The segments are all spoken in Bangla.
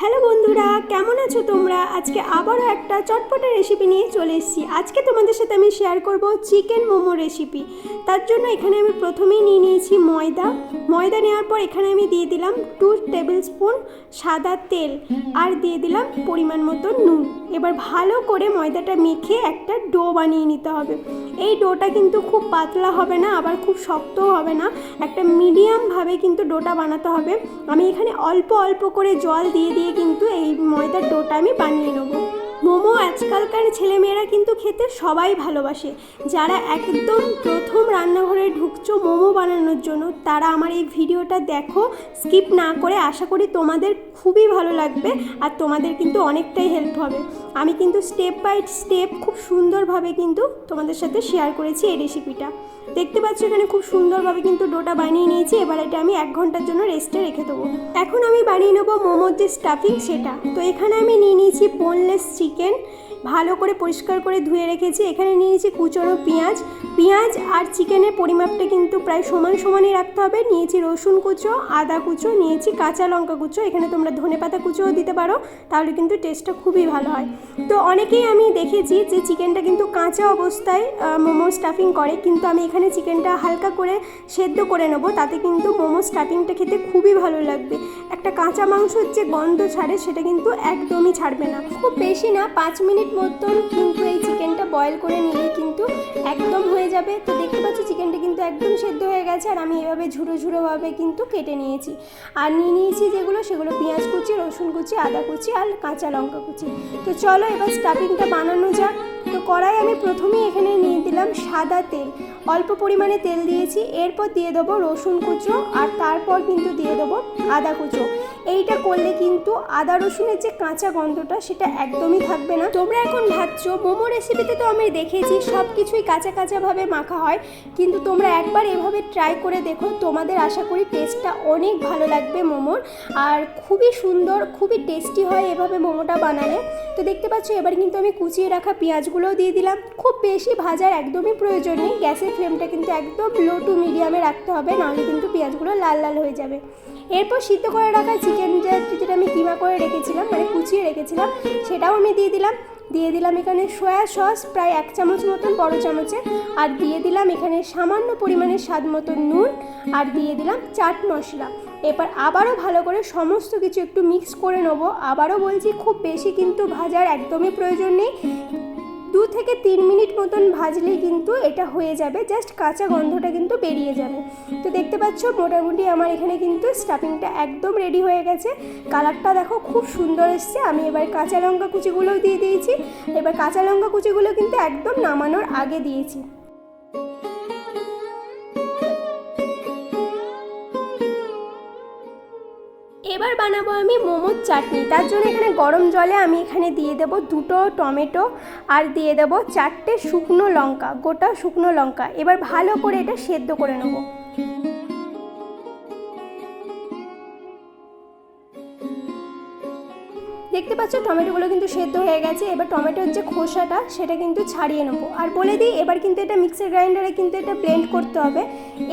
হ্যালো বন্ধুরা, কেমন আছো তোমরা? আজকে আবারও একটা চটপটা রেসিপি নিয়ে চলে এসেছি। আজকে তোমাদের সাথে আমি শেয়ার করব চিকেন মোমো রেসিপি তার জন্য এখানে আমি প্রথমেই নিয়ে নিয়েছি ময়দা। ময়দা নেওয়ার পর এখানে আমি দিয়ে দিলাম টু টেবিল স্পুন সাদা তেল আর দিয়ে দিলাম পরিমাণ মতো নুন। এবার ভালো করে ময়দাটা মেখে একটা ডো বানিয়ে নিতে হবে। এই ডোটা কিন্তু খুব পাতলা হবে না, আবার খুব শক্তও হবে না। একটা মিডিয়ামভাবে কিন্তু ডোটা বানাতে হবে। আমি এখানে অল্প অল্প করে জল দিয়ে দিয়ে কিন্তু এই ময়দার ডোটা আমি বানিয়ে নেব। মোমো আজকালকার ছেলেমেয়েরা কিন্তু খেতে সবাই ভালোবাসে। যারা একদম প্রথম রান্নাঘরে ঢুকছো মোমো বানানোর জন্য, তারা আমার এই ভিডিওটা দেখো, স্কিপ না করে আশা করি তোমাদের খুবই ভালো লাগবে আর তোমাদের কিন্তু অনেকটাই হেল্প হবে। আমি কিন্তু স্টেপ বাই স্টেপ খুব সুন্দরভাবে কিন্তু তোমাদের সাথে শেয়ার করেছি এই রেসিপিটা। দেখতে পাচ্ছ এখানে খুব সুন্দরভাবে কিন্তু ডোটা বানিয়ে নিয়েছি, এবার এটা আমি এক ঘণ্টার জন্য রেস্টে রেখে দেবো। এখন আমি বানিয়ে নেব মোমোর যে স্টাফিং সেটা। তো এখানে আমি নিয়ে নিয়েছি বোনলেস চিকেন ভালো করে পরিষ্কার করে ধুয়ে রেখেছি। এখানে নিয়ে নিয়েছি কুচোনো পেঁয়াজ। পেঁয়াজ আর চিকেনের পরিমাপটা কিন্তু প্রায় সমান সমানই রাখতে হবে। নিয়েছি রসুন কুচো, আদা কুচো, নিয়েছি কাঁচা লঙ্কা কুচো। এখানে তোমরা ধনে পাতা কুচোও দিতে পারো, তাহলে কিন্তু টেস্টটা খুবই ভালো হয়। তো অনেকেই আমি দেখেছি যে চিকেনটা কিন্তু কাঁচা অবস্থায় মোমো স্টাফিং করে। কিন্তু আমি এখানে চিকেনটা হালকা করে সেদ্ধ করে নেব, তাতে কিন্তু মোমো স্টাফিংটা খেতে খুবই ভালো লাগবে। একটা কাঁচা মাংসর যে গন্ধ ছাড়ে, সেটা কিন্তু একদমই ছাড়বে না। খুব বেশি না, পাঁচ মিনিট মতন কিন্তু এই চিকেনটা বয়েল করে নিলে কিন্তু একদম হয়ে যাবে। তো দেখতে পাচ্ছি চিকেনটা কিন্তু একদম সেদ্ধ হয়ে গেছে আর আমি এভাবে ঝুড়ো ঝুড়োভাবে কিন্তু কেটে নিয়েছি। আর নিয়ে নিয়েছি যেগুলো, সেগুলো পেঁয়াজ কুচি, রসুন কুচি, আদা কুচি আর কাঁচা লঙ্কা কুচি। তো চলো এবার স্টাফিংটা বানানো যাক। তো কড়াই আমি প্রথমেই এখানে নিয়ে দিলাম সাদা তেল। অল্প পরিমাণে তেল দিয়েছি, এরপর দিয়ে দেবো রসুন কুচো আর তারপর কিন্তু দিয়ে দেবো আদা কুচো। এইটা করলে কিন্তু আদা রসুনের যে কাঁচা গন্ধটা সেটা একদমই থাকবে না। তোমরা এখন ভাবছ, মোমো রেসিপিতে তো আমি দেখেছি সব কিছুই কাঁচা কাঁচাভাবে মাখা হয়, কিন্তু তোমরা একবার এভাবে ট্রাই করে দেখো, তোমাদের আশা করি টেস্টটা অনেক ভালো লাগবে মোমোর। আর খুবই সুন্দর, খুবই টেস্টি হয় এভাবে মোমোটা বানালে। তো দেখতে পাচ্ছ, এবার কিন্তু আমি কুচিয়ে রাখা পেঁয়াজগুলোও দিয়ে দিলাম। খুব বেশি ভাজার একদমই প্রয়োজন নেই। গ্যাসের ফ্লেমটা কিন্তু একদম লো টু মিডিয়ামে রাখতে হবে, নাহলে কিন্তু পেঁয়াজগুলো লাল লাল হয়ে যাবে। এরপর সিদ্ধ করে রাখা চিকেন যেটা আমি কিমা করে রেখেছিলাম মানে কুচিয়ে রেখেছিলাম, সেটাও আমি দিয়ে দিলাম। দিয়ে দিলাম এখানে সয়া সস, প্রায় এক চামচ মতন বড় চামচে আর দিয়ে দিলাম এখানে সামান্য পরিমাণে স্বাদ মতো নুন। আর দিয়ে দিলাম চাট মশলা। এবার আবারও ভালো করে সমস্ত কিছু একটু মিক্স করে নেব। আবারও বলছি, খুব বেশি কিন্তু ভাজার একদমই প্রয়োজন নেই। দু থেকে তিন মিনিট মতন ভাজলেই কিন্তু এটা হয়ে যাবে জাস্ট কাঁচা গন্ধটা কিন্তু বেরিয়ে যাবে। তো দেখতে পাচ্ছ, মোটামুটি আমার এখানে কিন্তু স্টাফিংটা একদম রেডি হয়ে গেছে। কালারটা দেখো খুব সুন্দর এসছে। আমি এবার কাঁচা লঙ্কা কুচিগুলোও দিয়ে দিয়েছি। এবার কাঁচা লঙ্কা কুচিগুলো কিন্তু একদম নামানোর আগে দিয়েছি। এবার বানাবো আমি মোমোর চাটনি। তার জন্য এখানে গরম জলে আমি এখানে দিয়ে দেব দুটো টমেটো আর দিয়ে দেব চারটে শুকনো লঙ্কা, গোটা শুকনো লঙ্কা। এবার ভালো করে এটা সেদ্ধ করে নেব। পাচ্ছ, টমেটোগুলো কিন্তু সেদ্ধ হয়ে গেছে। এবার টমেটোর যে খোসাটা, সেটা কিন্তু ছাড়িয়ে নেব। আর বলে দিই, এবার কিন্তু এটা মিক্সার গ্রাইন্ডারে কিন্তু এটা ব্লেন্ড করতে হবে।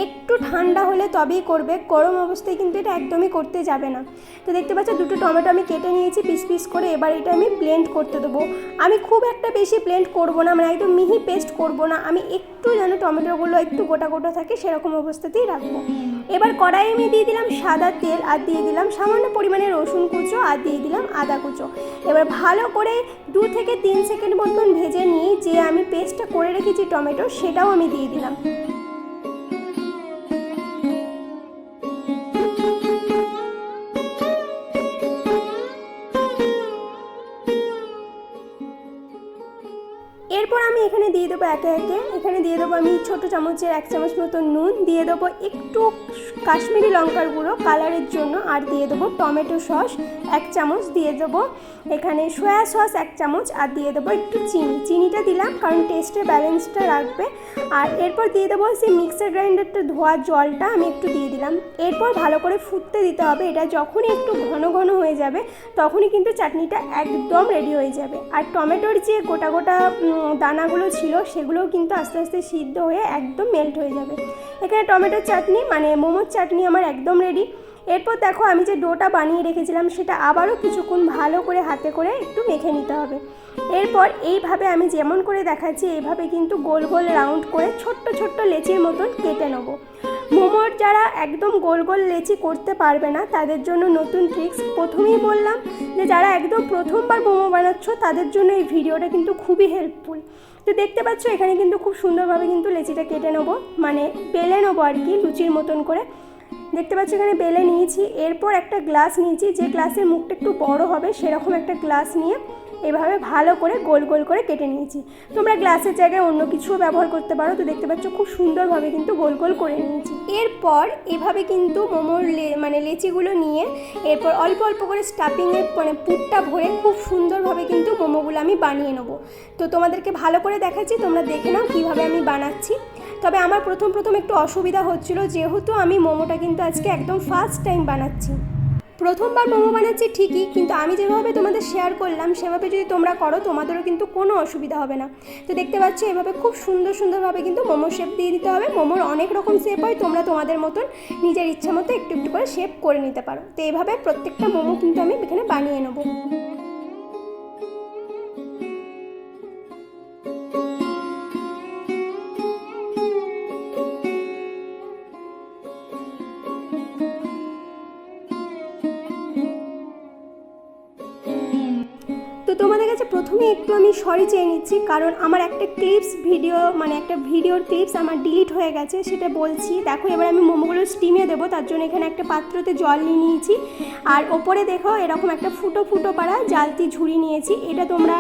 একটু ঠান্ডা হলে তবেই করবে, গরম অবস্থায় কিন্তু এটা একদমই করতে যাবে না। তো দেখতে পাচ্ছ, দুটো টমেটো আমি কেটে নিয়েছি পিস পিস করে, এবার এটা আমি ব্লেন্ড করতে দেবো। আমি খুব একটা বেশি ব্লেন্ড করব না মানে একদম মিহি পেস্ট করব না। আমি একটু যেন টমেটোগুলো একটু গোটা গোটা থাকে, সেরকম অবস্থাতেই রাখব। এবার কড়াই আমি দিয়ে দিলাম সাদা তেল আর দিয়ে দিলাম সামান্য পরিমাণে রসুন কুচো আর দিয়ে দিলাম আদা কুচো। এবার ভালো করে দু থেকে তিন সেকেন্ড মতন ভেজে নিয়ে যে আমি পেস্টটা করে রেখেছি টমেটো, সেটাও আমি দিয়ে দিলাম। এরপর আমি এখানে দিয়ে দেবো একে একে। এখানে দিয়ে দেবো আমি ছোটো চামচের এক চামচ মতো নুন, দিয়ে দেবো একটু কাশ্মীরি লঙ্কার গুঁড়ো কালারের জন্য, আর দিয়ে দেবো টমেটো সস এক চামচ, দিয়ে দেবো এখানে সয়া সস এক চামচ, আর দিয়ে দেবো একটু চিনি। চিনিটা দিলাম, কারণ টেস্টের ব্যালেন্সটা রাখবে। আর এরপর দিয়ে দেবো সেই মিক্সার গ্রাইন্ডারটা ধোয়া জলটা আমি একটু দিয়ে দিলাম। এরপর ভালো করে ফুটতে দিতে হবে, এটা যখনই একটু ঘন ঘন হয়ে যাবে, তখনই কিন্তু চাটনিটা একদম রেডি হয়ে যাবে। আর টমেটোর যে গোটা গোটা দানাগুলো ছিল, সেগুলোও কিন্তু আস্তে আস্তে সিদ্ধ হয়ে একদম মেল্ট হয়ে যাবে। এখানে টমেটোর চাটনি মানে মোমোর চাটনি আমার একদম রেডি এরপর দেখো আমি যে ডোটা বানিয়ে রেখেছিলাম, সেটা আবারও কিছুক্ষণ ভালো করে হাতে করে একটু মেখে নিতে হবে। এরপর এইভাবে আমি যেমন করে দেখাচ্ছি, এইভাবে কিন্তু গোল গোল রাউন্ড করে ছোট্ট ছোট্ট লেচির মতন কেটে নেব। মোমোর যারা একদম গোল গোল লেচি করতে পারবে না, তাদের জন্য নতুন ট্রিক্স প্রথমেই বললাম যে যারা একদম প্রথমবার মোমো বানাচ্ছ, তাদের জন্য এই ভিডিওটা কিন্তু খুবই হেল্পফুল তো দেখতে পাচ্ছ, এখানে কিন্তু খুব সুন্দরভাবে কিন্তু লেচিটা কেটে নেব মানে বেলে নেব আর কি লুচির মতন করে। দেখতে পাচ্ছ, এখানে বেলে নিয়েছি, এরপর একটা গ্লাস নিয়েছি, যে গ্লাসের মুখটা একটু বড় হবে, সেরকম একটা গ্লাস নিয়ে এভাবে ভালো করে গোল গোল করে কেটে নিয়েছি। তোমরা গ্লাসের জায়গায় অন্য কিছুও ব্যবহার করতে পারো। তো দেখতে পাচ্ছ খুব সুন্দরভাবে কিন্তু গোল গোল করে নিয়েছি। এরপর এভাবে কিন্তু মোমোর মানে লেচিগুলো নিয়ে এরপর অল্প অল্প করে স্টাফিংয়ে মানে পুরটা ভরে খুব সুন্দরভাবে কিন্তু মোমোগুলো আমি বানিয়ে নেব। তো তোমাদেরকে ভালো করে দেখাচ্ছি, তোমরা দেখে নাও কীভাবে আমি বানাচ্ছি। তবে আমার প্রথম প্রথম একটু অসুবিধা হচ্ছিল, যেহেতু আমি মোমোটা কিন্তু আজকে একদম ফার্স্ট টাইম বানাচ্ছি। প্রথমবার মোমো বানাচ্ছি ঠিকই, কিন্তু আমি যেভাবে তোমাদের শেয়ার করলাম, সেভাবে যদি তোমরা করো, তোমাদেরও কিন্তু কোনো অসুবিধা হবে না। তো দেখতে পাচ্ছ, এভাবে খুব সুন্দর সুন্দরভাবে কিন্তু মোমো শেপ দিয়ে দিতে হবে। মোমোর অনেক রকম শেপ হয়, তোমরা তোমাদের মতন নিজের ইচ্ছা মতো একটু একটু করে শেপ করে নিতে পারো। তো এভাবে প্রত্যেকটা মোমো কিন্তু আমি এখানে বানিয়ে নেব। কাছে প্রথমে একটু আমি সরি চেয়ে নিচ্ছি, কারণ আমার একটা ক্লিপস ভিডিও মানে একটা ভিডিওর ক্লিপস আমার ডিলিট হয়ে গেছে, সেটা বলছি। দেখো, এবার আমি মোমোগুলো স্টিমে দেবো, তার জন্য এখানে একটা পাত্রতে জল নিয়ে নিয়েছি। আর ওপরে দেখো, এরকম একটা ফুটো ফুটো পাড়া, জালতি ঝুড়ি নিয়েছি। এটা তোমরা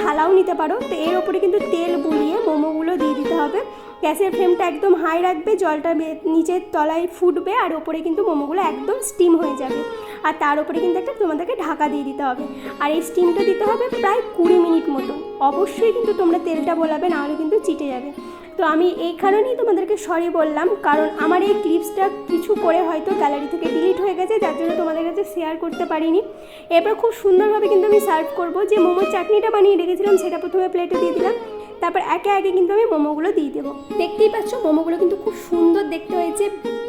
থালাও নিতে পারো। তো এর ওপরে কিন্তু তেল বুলিয়ে মোমোগুলো দিয়ে দিতে হবে। গ্যাসের ফ্লেমটা একদম হাই রাখবে, জলটা নিচের তলায় ফুটবে আর ওপরে কিন্তু মোমোগুলো একদম স্টিম হয়ে যাবে। আর তার উপরে কিন্তু একটা তোমাদেরকে ঢাকা দিয়ে দিতে হবে। আর এই স্টিমটা দিতে হবে প্রায় কুড়ি মিনিট মতো। অবশ্যই কিন্তু তোমরা তেলটা বলাবে, নাহলে কিন্তু চিটে যাবে। তো আমি এই কারণেই তোমাদেরকে সরি বললাম, কারণ আমার এই ক্লিপসটা কিছু করে হয়তো গ্যালারি থেকে ডিলিট হয়ে গেছে, যার জন্য তোমাদের কাছে শেয়ার করতে পারিনি। এরপর খুব সুন্দরভাবে কিন্তু আমি সার্ভ করব। যে মোমোর চাটনিটা বানিয়ে রেখেছিলাম, সেটা প্রথমে প্লেটে দিয়ে দিলাম। তারপর একে একে কিন্তু আমি মোমোগুলো দিয়ে দেবো। দেখতেই পাচ্ছ, মোমোগুলো কিন্তু খুব সুন্দর দেখতে হয়েছে,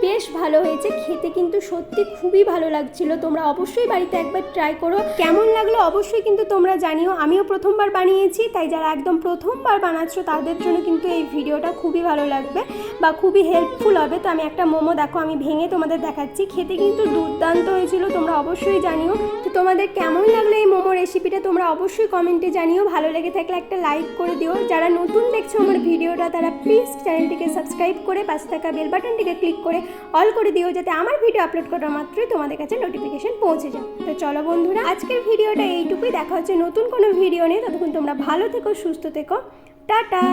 বেশ ভালো হয়েছে, খেতে কিন্তু সত্যি খুবই ভালো লাগছিল। তোমরা অবশ্যই বাড়িতে একবার ট্রাই করো। কেমন লাগল অবশ্যই কিন্তু তোমরা জানিও। আমিও প্রথমবার বানিয়েছি, তাই যারা একদম প্রথমবার বানাচ্ছ, তাদের জন্য কিন্তু এই ভিডিওটা খুবই ভালো লাগবে বা খুবই হেল্পফুল হবে। তো আমি একটা মোমো, দেখো আমি ভেঙে তোমাদের দেখাচ্ছি। খেতে কিন্তু দুর্দান্ত হয়েছিল, তোমরা অবশ্যই জানিও। তো তোমাদের কেমন লাগল এই মোমো রেসিপিটা তোমরা অবশ্যই কমেন্টে জানিও। ভালো লেগে থাকলে একটা লাইক করে দিও। যারা নতুন দেখছ আমার ভিডিওটা, তারা প্লিজ চ্যানেলটিকে সাবস্ক্রাইব করে পাশে থাকা বেল বাটনটিকে ক্লিক করে অল করে দিও, যাতে আমার ভিডিও আপলোড করা মাত্রই তোমাদের কাছে নোটিফিকেশন পৌঁছে যায়। তো চলো বন্ধুরা, আজকের ভিডিওটা এইটুকুই। দেখা হচ্ছে নতুন কোনো ভিডিও নিয়ে। ততক্ষণ তোমরা ভালো থেকো, সুস্থ থেকো। টাটা!